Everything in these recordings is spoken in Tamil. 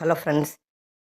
Hello friends.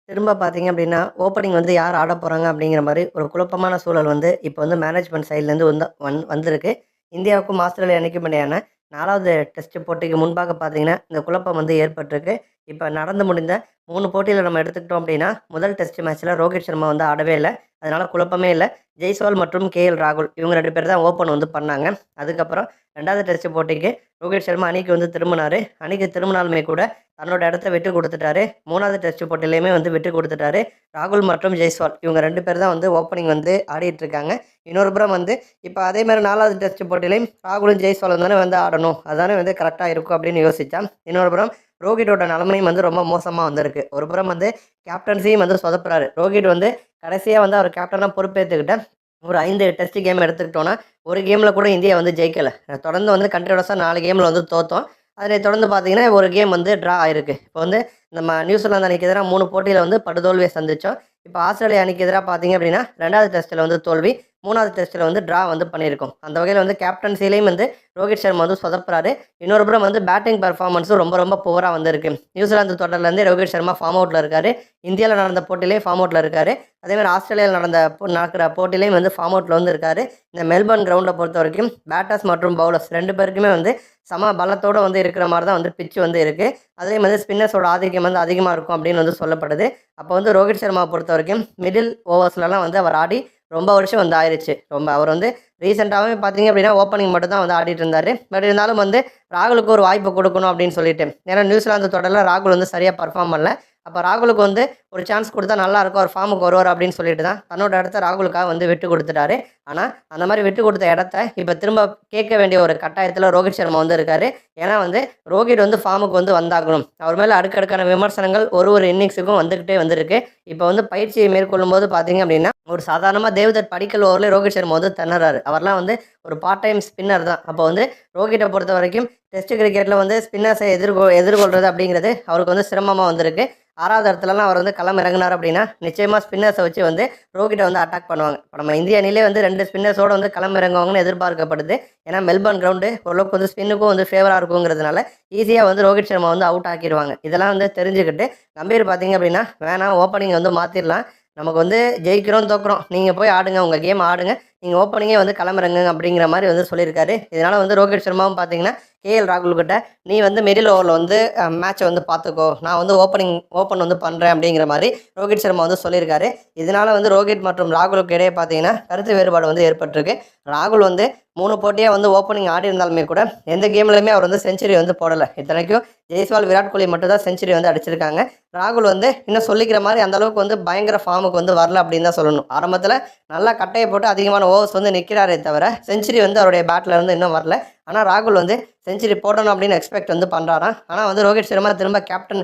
திரும்ப பார்த்தீங்க அப்படின்னா ஓப்பனிங் வந்து யார் ஆட போகிறாங்க அப்படிங்கிற மாதிரி ஒரு குழப்பமான சூழல் வந்து இப்போ வந்து மேனேஜ்மெண்ட் சைட்லேருந்து வந்து வந் வந்திருக்கு. இந்தியாவுக்கும் ஆஸ்திரேலியா அணிக்கும் இடையான நாலாவது டெஸ்ட் போட்டிக்கு முன்பாக பார்த்தீங்கன்னா இந்த குழப்பம் வந்து ஏற்பட்டிருக்கு. இப்போ நடந்து முடிந்த மூணு போட்டியில் நம்ம எடுத்துக்கிட்டோம் அப்படின்னா முதல் டெஸ்ட் மேட்ச்சில் ரோஹித் சர்மா வந்து ஆடவே இல்லை. அதனால் குழப்பமே இல்லை. ஜெய்ஸ்வால் மற்றும் கேஎல் ராகுல் இவங்க ரெண்டு பேர் தான் ஓப்பன் வந்து பண்ணாங்க. அதுக்கப்புறம் ரெண்டாவது டெஸ்ட் போட்டிக்கு ரோஹித் சர்மா அணிக்கு வந்து திரும்பினார். அணிக்கு திரும்பினாலுமே கூட தன்னோட இடத்த விட்டு கொடுத்துட்டாரு. மூணாவது டெஸ்ட் போட்டிலையுமே வந்து விட்டு கொடுத்துட்டாரு. ராகுல் மற்றும் ஜெய்ஸ்வால். இவங்க ரெண்டு பேர் தான் வந்து ஓப்பனிங் வந்து ஆடிட்டு இருக்காங்க. இன்னொரு புறம் வந்து இப்போ அதே மாதிரி நாலாவது டெஸ்ட் போட்டிலையும் ராகுலும் ஜெய்ஸ்வாலும் தானே வந்து ஆடணும். அதுதானே வந்து கரெக்டாக இருக்கும் அப்படின்னு யோசித்தான் இன்னொரு புறம் ரோஹிட்டோட நிலமையும் வந்து ரொம்ப மோசமாக வந்திருக்கு. ஒரு புறம் வந்து கேப்டன்சியும் வந்து சொதப்புறாரு. ரோஹித் வந்து கடைசியாக வந்து அவர் கேப்டனாக பொறுப்பேற்றுக்கிட்ட ஒரு ஐந்து டெஸ்ட் கேம் எடுத்துக்கிட்டோன்னா ஒரு கேமில் கூட இந்தியா வந்து ஜெயிக்கலை. தொடர்ந்து வந்து கண்டினியூஸாக நாலு கேமில் வந்து தோத்தோம். அதனை தொடர்ந்து பார்த்தீங்கன்னா ஒரு கேம் வந்து ட்ரா ஆயிருக்கு. இப்போ வந்து நம்ம நியூசிலாந்து அணிக்கு எதிராக மூணு போட்டியில் வந்து படுதோல்வியை சந்தித்தோம் இப்போ ஆஸ்திரேலியா அணிக்கு எதிராக பார்த்தீங்க அப்படின்னா ரெண்டாவது டெஸ்ட்டில் வந்து தோல்வி. மூணாவது டெஸ்ட்டில் வந்து ட்ரா வந்து பண்ணியிருக்கோம். அந்த வகையில் வந்து கேப்டன்சிலையும் வந்து ரோஹித் சர்மா வந்து சொதப்புறாரு. இன்னொரு புறம் வந்து பேட்டிங் பர்ஃபார்மன்ஸும் ரொம்ப ரொம்ப புவராக வந்திருக்கு. நியூசிலாந்து தொடர்லேருந்து ரோஹித் சர்மா ஃபார்ம் அவுட்டில் இருக்கார். இந்தியாவில் நடந்த போட்டியிலே ஃபார்ம் அவுட்டில் இருக்கார். அதேமாதிரி ஆஸ்திரேலியாவில் நடந்த நடக்கிற போட்டிலையும் வந்து ஃபார்ம் அவுட்டில் வந்து இருக்கார். இந்த மெல்பர்ன் கிரவுண்டை பொறுத்த வரைக்கும் பேட்டர்ஸ் மற்றும் பவுலர்ஸ் ரெண்டு பேருக்குமே வந்து சம பலத்தோடு வந்து இருக்கிற மாதிரி தான் வந்து பிச்சு வந்து இருக்குது அதே மாதிரி ஸ்பின்னர்ஸோட ஆதிக்கம் வந்து அதிகமாக இருக்கும் அப்படின்னு வந்து சொல்லப்படுது. அப்போ வந்து ரோஹித் சர்மாவை பொறுத்த வரைக்கும் மிடில் ஓவர்ஸ்லலாம் வந்து அவர் ஆடி ரொம்ப வருஷம் வந்து ஆயிடுச்சு ரொம்ப அவர் வந்து ரீசெண்டாகவே பார்த்தீங்க அப்படின்னா ஓப்பனிங் மட்டும் தான் வந்து ஆடிட்டு இருந்தார். பட் இருந்தாலும் வந்து ராகுலுக்கு ஒரு வாய்ப்பு கொடுக்கணும் அப்படின்னு சொல்லிட்டு. ஏன்னா நியூசிலாந்து தொடரில் ராகுல் வந்து சரியாக பர்ஃபார்ம் பண்ணல. அப்போ ராகுலுக்கு வந்து ஒரு சான்ஸ் கொடுத்தா நல்லாயிருக்கும் அவர் ஒரு ஃபார்முக்கு வருவார் அப்படின்னு சொல்லிட்டு தான் தன்னோட இடத்த ராகுலுக்காக வந்து விட்டு கொடுத்துட்டாரு. ஆனால் அந்த மாதிரி விட்டு கொடுத்த இடத்த இப்போ திரும்ப கேட்க வேண்டிய ஒரு கட்டாயத்தில் ரோஹித் சர்மா வந்து இருக்கார். ஏன்னா வந்து ரோஹித் வந்து ஃபார்முக்கு வந்து வந்தாகணும். அவர் மேலே அடுக்கடுக்கான விமர்சனங்கள் ஒரு ஒரு இன்னிங்ஸுக்கும் வந்துக்கிட்டே வந்திருக்கு. இப்போ வந்து பயிற்சியை மேற்கொள்ளும் போது பார்த்தீங்க அப்படின்னா ஒரு சாதாரணமாக தேவதர் படிக்கல் ஓவரில் ரோஹித் சர்மா வந்து திணறாரு. அவர்லாம் வந்து ஒரு பார்ட் டைம் ஸ்பின்னர் தான். அப்போ வந்து ரோஹிட்டை பொறுத்த வரைக்கும் டெஸ்ட் கிரிக்கெட்டில் வந்து ஸ்பின்னர்ஸை எதிர்கொ எதிர்கொள்கிறது அப்படிங்கிறது அவருக்கு வந்து சிரமமாக வந்திருக்கு. ஆறாவது இடத்துலலாம் அவர் வந்து களம் இறங்கினார் அப்படின்னா நிச்சயமாக ஸ்பின்னர்ஸை வச்சு வந்து ரோஹிட்டை வந்து அட்டாக் பண்ணுவாங்க. இப்போ நம்ம இந்திய அணிலே வந்து ரெண்டு ஸ்பின்னர்ஸோடு வந்து களம் இறங்குவாங்கன்னு எதிர்பார்க்கப்படுது. ஏன்னா மெல்பர்ன் கிரவுண்டு ஓரளவுக்கு வந்து ஸ்பின்னுக்கும் வந்து ஃபேவராக இருக்குங்கிறதுனால ஈஸியாக வந்து ரோஹித் சர்மா வந்து அவுட் ஆக்கிடுவாங்க இதெல்லாம் வந்து தெரிஞ்சுக்கிட்டு கம்பீர் பார்த்தீங்க அப்படின்னா வேணாம் ஓப்பனிங் வந்து மாற்றிடலாம் நமக்கு வந்து ஜெயிக்கிறோம் தோக்குறோம். நீங்கள் போய் ஆடுங்க உங்கள் கேம் ஆடுங்க. நீங்கள் ஓப்பனிங்கே வந்து கிளம்புறங்க அப்படிங்கிற மாதிரி வந்து சொல்லியிருக்காரு. இதனால் வந்து ரோஹித் சர்மாவும் பார்த்தீங்கன்னா கேஎல் ராகுல் கிட்ட நீ வந்து மிடில் ஓவரில் வந்து மேட்சை வந்து பார்த்துக்கோ நான் வந்து ஓப்பனிங் ஓப்பன் வந்து பண்ணுறேன் அப்படிங்கிற மாதிரி ரோஹித் சர்மா வந்து சொல்லியிருக்காரு. இதனால் வந்து ரோஹித் மற்றும் ராகுலுக்கு இடையே பார்த்தீங்கன்னா கருத்து வேறுபாடு வந்து ஏற்பட்டிருக்கு. ராகுல் வந்து மூணு போட்டியாக வந்து ஓப்பனிங் ஆடி இருந்தாலுமே கூட எந்த கேம்லையுமே அவர் வந்து செஞ்சுரி வந்து போடலை. இத்தனைக்கும் ஜெய்ஸ்வால் விராட் கோலி மட்டும் தான் செஞ்சுரி வந்து அடிச்சிருக்காங்க. ராகுல் வந்து இன்னும் சொல்லிக்கிற மாதிரி அந்தளவுக்கு வந்து பயங்கர ஃபார்முக்கு வந்து வரல அப்படின்னு தான் சொல்லணும். ஆரம்பத்தில் நல்லா கட்டையை போட்டு அதிகமான ஓவர்ஸ் வந்து நிற்கிறாரே தவிர செஞ்சுரி வந்து அவருடைய பேட்டில் இருந்து இன்னும் வரல. ஆனால் ராகுல் வந்து செஞ்சுரி போடணும் அப்படின்னு எக்ஸ்பெக்ட் வந்து பண்ணுறாராம் ஆனால் வந்து ரோஹித் சர்மா திரும்ப கேப்டன்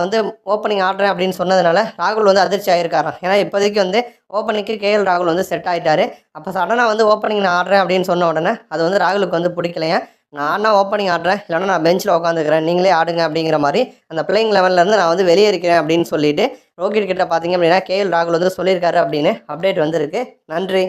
வந்து ஓப்பனிங் ஆடுறேன் அப்படின்னு சொன்னதுனால ராகுல் வந்து அதிர்ச்சி ஆகிருக்காராம் ஏன்னா இப்போதைக்கு வந்து ஓப்பனிங்க்கு கேஎல் ராகுல் வந்து செட் ஆகிட்டாரு அப்போ சடனாக வந்து ஓப்பனிங் நான் ஆடுறேன் அப்படின்னு சொன்ன உடனே அது வந்து ராகுலுக்கு வந்து பிடிக்கலையா? நான் ஓப்பனிங் ஆடுறேன். இல்லைனா நான் பெஞ்சில் உட்காந்துக்கிறேன் நீங்களே ஆடுங்க அப்படிங்கிற மாதிரி அந்த பிளேயிங் லெவன்லேருந்து நான் வந்து வெளியே இருக்கிறேன் அப்படின்னு சொல்லிட்டு ரோஹித் கிட்ட பார்த்தீங்க அப்படின்னா கேஎல் ராகுல் வந்து சொல்லியிருக்காரு அப்படின்னு அப்டேட் வந்திருக்கு. நன்றி.